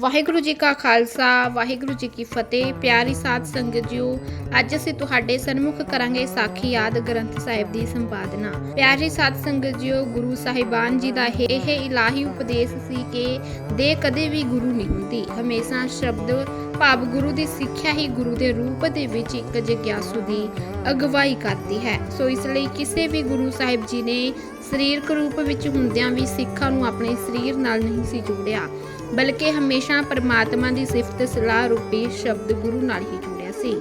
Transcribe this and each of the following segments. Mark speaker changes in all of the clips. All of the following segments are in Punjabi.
Speaker 1: ਵਾਹਿਗੁਰੂ ਜੀ ਕਾ ਖਾਲਸਾ, ਵਾਹਿਗੁਰੂ ਜੀ ਕੀ ਫਤਿਹ, ਪਿਆਰੀ ਸਾਧ ਸੰਗਤ ਜੀਓ, ਅੱਜ ਅਸੀਂ ਤੁਹਾਡੇ ਸਨਮੁਖ ਕਰਾਂਗੇ ਸਾਖੀ ਯਾਦ ਗ੍ਰੰਥ ਸਾਹਿਬ ਦੀ ਸੰਪਾਦਨਾ। ਪਿਆਰੀ ਸਾਧ ਸੰਗਤ ਜੀਓ, ਗੁਰੂ ਸਾਹਿਬਾਨ ਜੀ ਦਾ ਇਹ ਇਹ ਇਲਾਹੀ ਉਪਦੇਸ਼ ਸੀ ਕਿ ਦੇ ਕਦੇ ਵੀ ਗੁਰੂ ਨਹੀਂ ਹੁੰਦੀ। ਹਮੇਸ਼ਾ ਸ਼ਬਦ ਭਾਵ ਗੁਰੂ ਦੀ ਸਿੱਖਿਆ ਹੀ ਗੁਰੂ ਦੇ ਰੂਪ ਦੇ ਵਿੱਚ ਇੱਕ ਜਗਿਆਸੂ ਦੀ ਅਗਵਾਈ ਕਰਦੀ ਹੈ। ਸੋ ਇਸ ਲਈ ਕਿਸੇ ਵੀ ਗੁਰੂ ਸਾਹਿਬ ਜੀ ਨੇ ਸਰੀਰਕ ਰੂਪ ਵਿੱਚ ਹੁੰਦਿਆਂ ਵੀ ਸਿੱਖਾਂ ਨੂੰ ਆਪਣੇ ਸਰੀਰ ਨਾਲ ਨਹੀਂ ਸੀ ਜੋੜਿਆ। ਬਲਕਿ ਹਮੇਸ਼ਾ ਪਰਮਾਤਮਾ ਦੀ ਸਿਫਤ ਸਲਾਹ ਰੂਪੀ ਸ਼ਬਦ ਗੁਰੂ ਨਾਲ ਹੀ ਜੁੜਿਆ ਸੀ।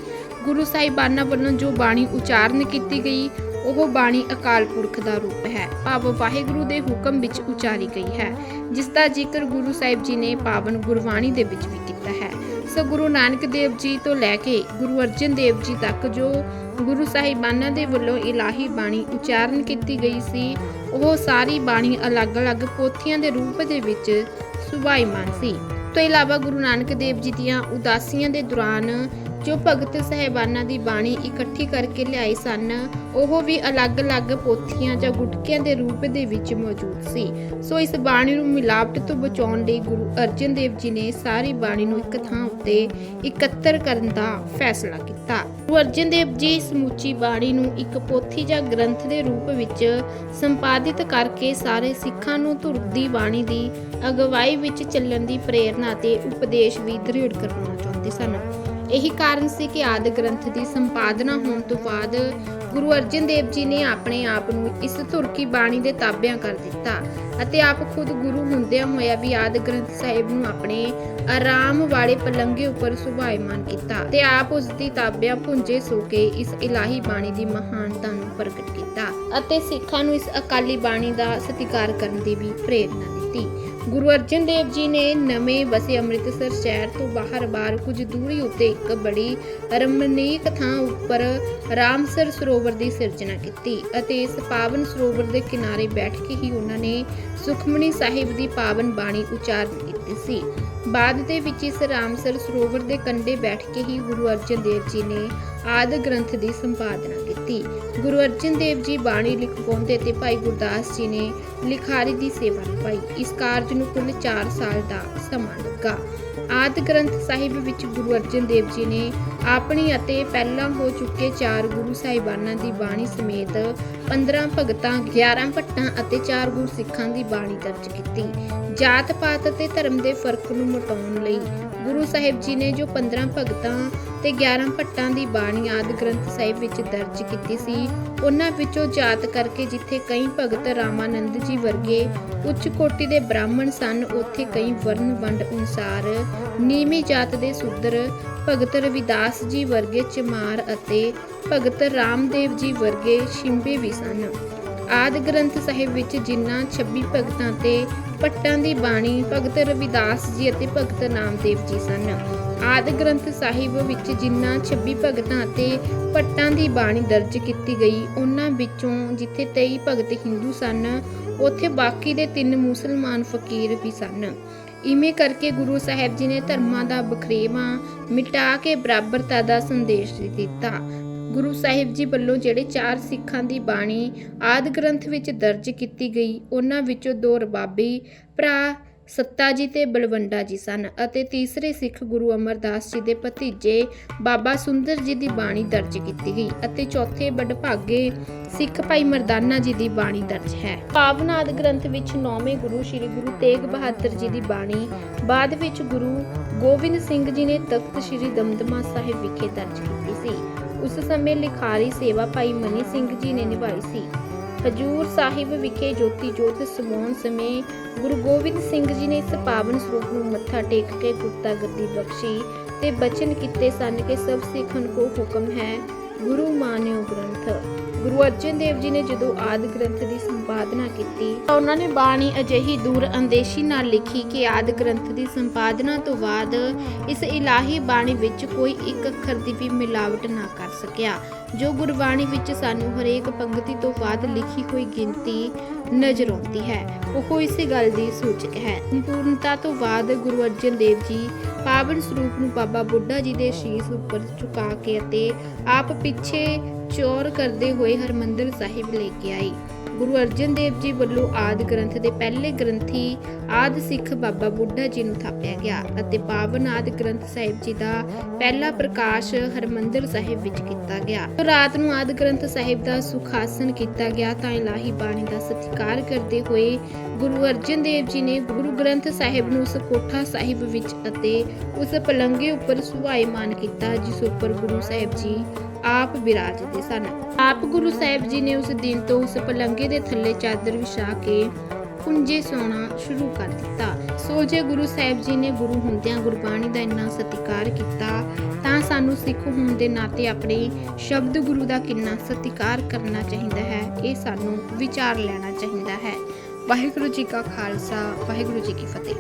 Speaker 1: ਗੁਰੂ ਸਾਹਿਬਾਨਾਂ ਵੱਲੋਂ ਜੋ ਬਾਣੀ ਉਚਾਰਨ ਕੀਤੀ ਗਈ, ਉਹ ਬਾਣੀ ਅਕਾਲ ਪੁਰਖ ਦਾ ਰੂਪ ਹੈ। ਭਾਵ ਵਾਹਿਗੁਰੂ ਦੇ ਹੁਕਮ ਵਿੱਚ ਉਚਾਰੀ ਗਈ ਹੈ, ਜਿਸ ਦਾ ਜ਼ਿਕਰ ਗੁਰੂ ਸਾਹਿਬ ਜੀ ਨੇ ਪਾਵਨ ਗੁਰਬਾਣੀ ਦੇ ਵਿੱਚ ਵੀ ਕੀਤਾ ਹੈ। ਸੋ ਗੁਰੂ ਨਾਨਕ ਦੇਵ ਜੀ ਤੋਂ ਲੈ ਕੇ ਗੁਰੂ ਅਰਜਨ ਦੇਵ ਜੀ ਤੱਕ ਜੋ ਗੁਰੂ ਸਾਹਿਬਾਨਾਂ ਦੇ ਵੱਲੋਂ ਇਲਾਹੀ ਬਾਣੀ ਉਚਾਰਨ ਕੀਤੀ ਗਈ ਸੀ, ਉਹ ਸਾਰੀ ਬਾਣੀ ਅਲੱਗ-ਅਲੱਗ ਪੋਥੀਆਂ ਦੇ ਰੂਪ ਦੇ ਵਿੱਚ ਸੁਭਾਈਮਾਨ ਸੀ। ਤੋਂ ਇਲਾਵਾ ਗੁਰੂ ਨਾਨਕ ਦੇਵ ਜੀ ਦੀਆਂ ਉਦਾਸੀਆਂ ਦੇ ਦੌਰਾਨ ਜੋ ਭਗਤ ਸਹਿਬਾਨਾਂ ਦੀ ਬਾਣੀ ਇਕੱਠੀ ਕਰਕੇ ਲਿਆਏ ਸਨ, ਉਹ ਵੀ ਅਲੱਗ-ਅਲੱਗ ਪੋਥੀਆਂ ਜਾਂ ਗੁਟਕਿਆਂ ਦੇ ਰੂਪ ਦੇ ਵਿੱਚ ਮੌਜੂਦ ਸੀ। ਸੋ ਇਸ ਬਾਣੀ ਨੂੰ ਮਿਲਾਵਟ ਤੋਂ ਬਚਾਉਣ ਲਈ ਗੁਰੂ ਅਰਜਨ ਦੇਵ ਜੀ ਨੇ ਸਾਰੀ ਬਾਣੀ ਨੂੰ ਇੱਕ ਥਾਂ ਉੱਤੇ ਇਕੱਤਰ ਕਰਨ ਦਾ ਫੈਸਲਾ ਕੀਤਾ। ਗੁਰੂ ਅਰਜਨ ਦੇਵ ਜੀ ਸਮੁੱਚੀ ਬਾਣੀ ਨੂੰ ਇੱਕ ਪੋਥੀ ਜਾਂ ਗ੍ਰੰਥ ਦੇ ਰੂਪ ਵਿੱਚ ਸੰਪਾਦਿਤ ਕਰਕੇ ਸਾਰੇ ਸਿੱਖਾਂ ਨੂੰ ਧੁਰ ਦੀ ਬਾਣੀ ਦੀ ਅਗਵਾਈ ਵਿੱਚ ਚੱਲਣ ਦੀ ਪ੍ਰੇਰਨਾ ਤੇ ਉਪਦੇਸ਼ ਵੀ ਦ੍ਰਿੜ ਕਰਵਾਉਣਾ ਚਾਹੁੰਦੇ ਸਨ। ਇਹੀ ਕਾਰਨ ਸੀ ਕਿ ਆਦਿ ਗ੍ਰੰਥ ਦੀ ਸੰਪਾਦਨਾ ਹੋਣ ਤੋਂ ਬਾਅਦ ਗੁਰੂ ਅਰਜਨ ਦੇਵ ਜੀ ਨੇ ਆਪਣੇ ਆਪ ਨੂੰ ਇਸ ਧੁਰਕੀ ਬਾਣੀ ਦੇ ਤਾਬਿਆਂ ਕਰ ਦਿੱਤਾ ਅਤੇ ਆਪ ਖੁਦ ਗੁਰੂ ਹੁੰਦਿਆਂ ਹੋਇਆ ਵੀ ਆਦਿ ਗ੍ਰੰਥ ਸਾਹਿਬ ਨੂੰ ਆਪਣੇ ਆਰਾਮ ਵਾਲੇ ਪਲੰਘੇ ਉੱਪਰ ਸੁਭਾਇਮਾਨ ਕੀਤਾ ਤੇ ਆਪ ਉਸ ਦੀ ਤਾਬਿਆਂ ਪੁੰਜੇ ਸੋ ਕੇ ਇਸ ਇਲਾਹੀ ਬਾਣੀ ਦੀ ਮਹਾਨਤਾ ਨੂੰ ਪ੍ਰਗਟ ਕੀਤਾ ਅਤੇ ਸਿੱਖਾਂ ਨੂੰ ਇਸ ਅਕਾਲੀ ਬਾਣੀ ਦਾ ਸਤਿਕਾਰ ਕਰਨ ਦੀ ਵੀ ਪ੍ਰੇਰਨਾ ਦਿੱਤੀ। ਗੁਰੂ ਅਰਜਨ ਦੇਵ ਜੀ ਨੇ ਨਵੇਂ ਵਸੇ ਅੰਮ੍ਰਿਤਸਰ ਸ਼ਹਿਰ ਤੋਂ ਬਾਹਰ-ਬਾਹਰ ਕੁਝ ਦੂਰੀ ਉੱਤੇ ਇੱਕ ਬੜੀ ਰਮਣੀਕ ਥਾਂ ਉੱਪਰ ਰਾਮਸਰ ਸਰੋਵਰ ਦੀ ਸਿਰਜਣਾ ਕੀਤੀ ਅਤੇ ਇਸ ਪਾਵਨ ਸਰੋਵਰ ਦੇ ਕਿਨਾਰੇ ਬੈਠ ਕੇ ਹੀ ਉਹਨਾਂ ਨੇ ਸੁਖਮਣੀ ਸਾਹਿਬ ਦੀ ਪਾਵਨ ਬਾਣੀ ਉਚਾਰਨ ਕੀਤੀ ਸੀ। ਬਾਅਦ ਦੇ ਵਿੱਚ ਇਸ ਰਾਮਸਰ ਸਰੋਵਰ ਦੇ ਕੰਢੇ ਬੈਠ ਕੇ ਹੀ ਗੁਰੂ ਅਰਜਨ ਦੇਵ ਜੀ ਨੇ ਆਦਿ ਗ੍ਰੰਥ ਦੀ ਸੰਪਾਦਨਾ ਕੀਤੀ। ਗੁਰੂ ਅਰਜਨ ਦੇਵ ਜੀ ਬਾਣੀ ਲਿਖਵਾਉਂਦੇ ਤੇ ਭਾਈ ਗੁਰਦਾਸ ਜੀ ਨੇ ਲਿਖਾਰੀ ਦੀ ਸੇਵਾ ਨਿਭਾਈ। ਇਸ ਕਾਰਜ ਨੂੰ ਕੁੱਲ 4 ਸਾਲ ਦਾ ਸਮਾਂ ਲੱਗਾ। ਆਦਿ ਗ੍ਰੰਥ ਸਾਹਿਬ ਵਿੱਚ ਗੁਰੂ ਅਰਜਨ ਦੇਵ ਜੀ ਨੇ ਆਪਣੀ ਅਤੇ ਪਹਿਲਾਂ ਹੋ ਚੁੱਕੇ ਚਾਰ ਗੁਰੂ ਸਾਹਿਬਾਨਾਂ ਦੀ ਬਾਣੀ ਸਮੇਤ 15 ਭਗਤਾਂ 11 ਭੱਟਾਂ ਅਤੇ 4 ਗੁਰਸਿੱਖਾਂ ਦੀ ਬਾਣੀ ਦਰਜ ਕੀਤੀ। ਜਾਤ ਪਾਤ ਅਤੇ ਧਰਮ ਦੇ ਫ਼ਰਕ ਨੂੰ ਮਿਟਾਉਣ ਲਈ ਗੁਰੂ ਸਾਹਿਬ ਜੀ ਨੇ ਜੋ 15 ਭਗਤਾਂ ਤੇ 11 ਭੱਟਾਂ ਦੀ ਬਾਣੀ ਆਦਿ ਗ੍ਰੰਥ ਸਾਹਿਬ ਵਿੱਚ ਦਰਜ ਕੀਤੀ ਸੀ। ਉਹਨਾਂ ਵਿੱਚੋਂ ਜਾਤ ਕਰਕੇ ਜਿੱਥੇ ਕਈ ਭਗਤ ਰਾਮਾਨੰਦ ਜੀ ਵਰਗੇ ਉੱਚ ਕੋਟੀ ਦੇ ਬ੍ਰਾਹਮਣ ਸਨ, ਉੱਥੇ ਕਈ ਵਰਨ ਵੰਡ ਅਨੁਸਾਰ ਨੀਵੀਂ ਜਾਤ ਦੇ ਸੂਦਰ ਭਗਤ ਰਵਿਦਾਸ ਜੀ ਵਰਗੇ ਚਮਾਰ ਅਤੇ ਭਗਤ ਰਾਮਦੇਵ ਜੀ ਵਰਗੇ ਸ਼ਿੰਬੇ ਵੀ ਸਨ। ਆਦਿ ਗ੍ਰੰਥ ਸਾਹਿਬ ਵਿੱਚ ਜਿਨ੍ਹਾਂ 26 ਭਗਤਾਂ ਤੇ ਪੱਟਾਂ ਦੀ ਬਾਣੀ ਭਗਤ ਰਵਿਦਾਸ ਜੀ ਅਤੇ ਭਗਤ ਨਾਮਦੇਵ ਜੀ ਸਨ। ਆਦਿ ਗ੍ਰੰਥ ਸਾਹਿਬ ਵਿੱਚ ਜਿਨ੍ਹਾਂ 26 ਭਗਤਾਂ ਅਤੇ ਪੱਟਾਂ ਦੀ ਬਾਣੀ ਦਰਜ ਕੀਤੀ ਗਈ, ਉਹਨਾਂ ਵਿੱਚੋਂ ਜਿੱਥੇ 23 ਭਗਤ ਹਿੰਦੂ ਸਨ, ਉੱਥੇ ਬਾਕੀ ਦੇ ਤਿੰਨ ਮੁਸਲਮਾਨ ਫਕੀਰ ਵੀ ਸਨ। ਇਵੇਂ ਕਰਕੇ ਗੁਰੂ ਸਾਹਿਬ ਜੀ ਨੇ ਧਰਮਾਂ ਦਾ ਬਖਰੇਵਾ ਮਿਟਾ ਕੇ ਬਰਾਬਰਤਾ ਦਾ ਸੰਦੇਸ਼ ਦਿੱਤਾ। ਗੁਰੂ ਸਾਹਿਬ ਜੀ ਵੱਲੋਂ ਜਿਹੜੇ ਚਾਰ ਸਿੱਖਾਂ ਦੀ ਬਾਣੀ ਆਦਿ ਗ੍ਰੰਥ ਵਿੱਚ ਦਰਜ ਕੀਤੀ ਗਈ, ਉਹਨਾਂ ਵਿੱਚੋਂ ਦੋ ਰਬਾਬੀ, ਭਰਾ ਸੱਤਾ ਜੀ ਤੇ ਬਲਵੰਡਾ ਜੀ ਸਨ ਅਤੇ ਤੀਸਰੇ ਸਿੱਖ ਗੁਰੂ ਅਮਰਦਾਸ ਜੀ ਦੇ ਭਤੀਜੇ ਬਾਬਾ ਸੁੰਦਰ ਜੀ ਦੀ ਬਾਣੀ ਦਰਜ ਕੀਤੀ ਗਈ ਅਤੇ ਚੌਥੇ ਵਡਭਾਗੇ ਸਿੱਖ ਭਾਈ ਮਰਦਾਨਾ ਜੀ ਦੀ ਬਾਣੀ ਦਰਜ ਹੈ। ਪਾਵਨ ਆਦਿ ਗ੍ਰੰਥ ਵਿੱਚ ਨੌਵੇਂ ਗੁਰੂ ਸ੍ਰੀ ਗੁਰੂ ਤੇਗ ਬਹਾਦਰ ਜੀ ਦੀ ਬਾਣੀ, ਬਾਅਦ ਵਿੱਚ ਗੁਰੂ ਗੋਬਿੰਦ ਸਿੰਘ ਜੀ ਨੇ ਤਖਤ ਸ੍ਰੀ ਦਮਦਮਾ ਸਾਹਿਬ ਵਿਖੇ ਦਰਜ ਕੀਤੀ ਸੀ। ਉਸ ਸਮੇਂ ਲਿਖਾਰੀ ਸੇਵਾ ਭਾਈ ਮਨੀ ਸਿੰਘ ਜੀ ਨੇ ਨਿਭਾਈ ਸੀ। ਹਜੂਰ ਸਾਹਿਬ ਵਿਖੇ ਜੋਤੀ ਜੋਤ ਸਮਾਉਣ ਸਮੇਂ ਗੁਰੂ ਗੋਬਿੰਦ ਸਿੰਘ ਜੀ ਨੇ ਇਸ ਪਾਵਨ ਸਰੂਪ ਨੂੰ ਮੱਥਾ ਟੇਕ ਕੇ ਗੁਪਤਾ ਗੱਦੀ ਬਖਸ਼ੀ ਤੇ ਬਚਨ ਕੀਤੇ ਸਨ ਕਿ ਸਭ ਸਿੱਖਨ ਕੋ ਹੁਕਮ ਹੈ। ਗੁਰੂ ਮਾਨਿਓ ਗ੍ਰੰਥ। ਗੁਰੂ ਅਰਜਨ ਦੇਵ ਜੀ ਨੇ ਜਦੋਂ ਆਦਿ ਗ੍ਰੰਥ ਦੀ ਸੰਪਾਦਨਾ ਕੀਤੀ, ਤਾਂ ਉਹਨਾਂ ਨੇ ਬਾਣੀ ਅਜਿਹੀ ਦੂਰ ਅੰਦੇਸ਼ੀ ਨਾਲ ਲਿਖੀ ਕਿ ਆਦਿ ਗ੍ਰੰਥ ਦੀ ਸੰਪਾਦਨਾ ਤੋਂ ਬਾਅਦ ਇਸ ਇਲਾਹੀ ਬਾਣੀ ਵਿੱਚ ਕੋਈ ਇੱਕ ਅੱਖਰ ਦੀ ਵੀ ਮਿਲਾਵਟ ਨਾ ਕਰ ਸਕਿਆ। ਜੋ ਗੁਰਬਾਣੀ ਵਿੱਚ ਸਾਨੂੰ ਹਰੇਕ ਪੰਕਤੀ ਤੋਂ ਬਾਅਦ ਲਿਖੀ ਹੋਈ ਗਿਣਤੀ ਨਜ਼ਰ ਆਉਂਦੀ ਹੈ, ਉਹ ਇਸੇ ਗੱਲ ਦੀ ਸੂਚਕ ਹੈ। ਸੰਪੂਰਨਤਾ ਤੋਂ ਬਾਅਦ ਗੁਰੂ ਅਰਜਨ ਦੇਵ ਜੀ ਪਾਵਨ ਸਰੂਪ ਨੂੰ ਬਾਬਾ ਬੁੱਢਾ ਜੀ ਦੇ ਸ਼ੀਸ਼ ਉੱਪਰ ਝੁਕਾ ਕੇ ਅਤੇ ਆਪ ਪਿੱਛੇ ਚੋਰ ਕਰਦੇ ਹੋਏ ਹਰਮੰਦਰ ਸਾਹਿਬ ਲੈ ਕੇ ਆਈ। ਗੁਰੂ ਅਰਜਨ ਦੇਵ ਜੀ ਵੱਲੋਂ ਆਦਿ ਗ੍ਰੰਥ ਦੇ ਪਹਿਲੇ ਗ੍ਰੰਥੀ ਆਦਿ ਸਿੱਖ ਬਾਬਾ ਬੁੱਢਾ ਜੀ ਨੂੰ ਥਾਪਿਆ ਗਿਆ ਅਤੇ ਪਾਵਨ ਆਦਿ ਗ੍ਰੰਥ ਸਾਹਿਬ ਜੀ ਦਾ ਪਹਿਲਾ ਪ੍ਰਕਾਸ਼ ਹਰਮੰਦਰ ਸਾਹਿਬ ਵਿੱਚ ਕੀਤਾ ਗਿਆ। ਰਾਤ ਨੂੰ ਆਦਿ ਗ੍ਰੰਥ ਸਾਹਿਬ ਦਾ ਸੁਖਾਸਨ ਕੀਤਾ ਗਿਆ ਤਾਂ ਇਲਾਹੀ ਬਾਣੀ ਦਾ ਸਤਿਕਾਰ ਕਰਦੇ ਹੋਏ ਗੁਰੂ ਅਰਜਨ ਦੇਵ ਜੀ ਨੇ ਗੁਰੂ ਗ੍ਰੰਥ ਸਾਹਿਬ ਨੂੰ ਉਸ ਕੋਠਾ ਸਾਹਿਬ ਵਿੱਚ ਅਤੇ ਉਸ ਪਲੰਗੇ ਉੱਪਰ ਸੁਭਾਈਮਾਨ ਕੀਤਾ, ਜਿਸ ਉੱਪਰ ਗੁਰੂ ਸਾਹਿਬ ਜੀ ਆਪ ਬਿਰਾਜਦੇ ਸਨ। ਆਪ ਗੁਰੂ ਸਾਹਿਬ ਜੀ ਨੇ ਉਸ ਦਿਨ ਤੋਂ ਉਸ ਪਲੰਗੇ ਦੇ ਥੱਲੇ ਚਾਦਰ ਵਿਛਾ ਕੇ ਕੁੰਜੇ ਸੌਣਾ ਸ਼ੁਰੂ ਕਰ ਦਿੱਤਾ। ਸੋ ਜੇ ਗੁਰੂ ਸਾਹਿਬ ਜੀ ਨੇ ਗੁਰੂ ਹੁੰਦਿਆਂ ਗੁਰਬਾਣੀ ਦਾ ਇੰਨਾ ਸਤਿਕਾਰ ਕੀਤਾ, ਤਾਂ ਸਾਨੂੰ ਸਿੱਖ ਹੋਣ ਦੇ ਨਾਤੇ ਆਪਣੇ ਸ਼ਬਦ ਗੁਰੂ ਦਾ ਕਿੰਨਾ ਸਤਿਕਾਰ ਕਰਨਾ ਚਾਹੀਦਾ ਹੈ, ਇਹ ਸਾਨੂੰ ਵਿਚਾਰ ਲੈਣਾ ਚਾਹੀਦਾ ਹੈ। ਵਾਹਿਗੁਰੂ ਜੀ ਕਾ ਖਾਲਸਾ, ਵਾਹਿਗੁਰੂ ਜੀ ਕੀ ਫਤਿਹ।